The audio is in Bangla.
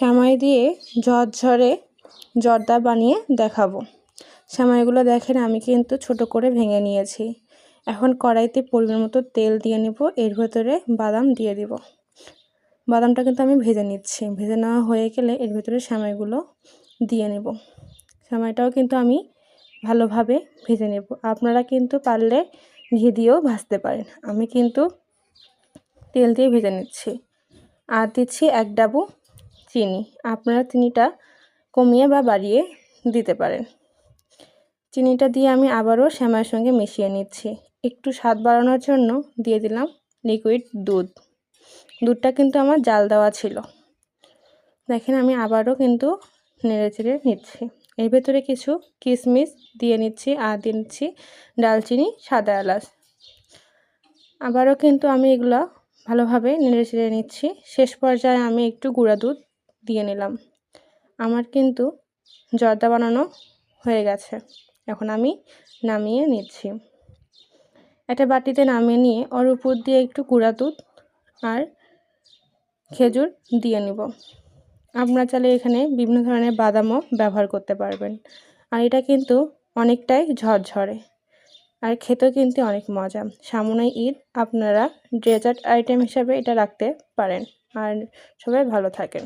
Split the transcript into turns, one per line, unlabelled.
সামাই দিয়ে ঝরঝরে জর্দা বানিয়ে দেখাবো। সামাইগুলো দেখেন, আমি কিন্তু ছোট করে ভেঙে নিয়েছি। এখন কড়াইতে পরিমাণ মতো তেল দিয়ে নেব, এর ভেতরে বাদাম দিয়ে দিব। বাদামটা কিন্তু আমি ভেজে নিচ্ছি। ভেজে নেওয়া হয়ে গেলে এর ভেতরে সামাইগুলো দিয়ে নেব। সামাইটাও কিন্তু আমি ভালোভাবে ভেজে নেব। আপনারা কিন্তু পারলে ঘি দিয়েও ভাজতে পারেন। আমি কিন্তু তেল দিয়ে ভেজে নিচ্ছি। আর দিচ্ছি এক ডাবু চিনি আপনারা চিনিটা কমিয়ে বা বাড়িয়ে দিতে পারেন। চিনিটা দিয়ে আমি আবারও শ্যামার সঙ্গে মিশিয়ে নিচ্ছি। একটু স্বাদ বাড়ানোর জন্য দিয়ে দিলাম লিকুইড দুধ। দুধটা কিন্তু আমার জাল দেওয়া ছিল। দেখেন আমি আবারও কিন্তু নেড়ে চেড়ে নিচ্ছি। এর ভেতরে কিছু কিশমিশ দিয়ে নিচ্ছি আর দিয়ে নিচ্ছি ডালচিনি সাদা এলাচ। আবারও কিন্তু আমি এগুলো ভালোভাবে নেড়ে চেড়ে নিচ্ছি। শেষ পর্যায়ে আমি একটু গুঁড়া দুধ দিয়ে নিলাম। আমার কিন্তু জর্দা বানানো হয়ে গেছে। এখন আমি নামিয়ে নিচ্ছি। একটা বাটিতে নামিয়ে নিয়ে ওর উপর দিয়ে একটু কুড়া দুধ আর খেজুর দিয়ে নিব। আপনারা চাইলে এখানে বিভিন্ন ধরনের বাদামও ব্যবহার করতে পারবেন। আর এটা কিন্তু অনেকটাই ঝরঝরে। আর খেতেও কিন্তু অনেক মজা। সামনে ঈদ, আপনারা ডেজার্ট আইটেম হিসাবে এটা রাখতে পারেন। আর সবাই ভালো থাকেন।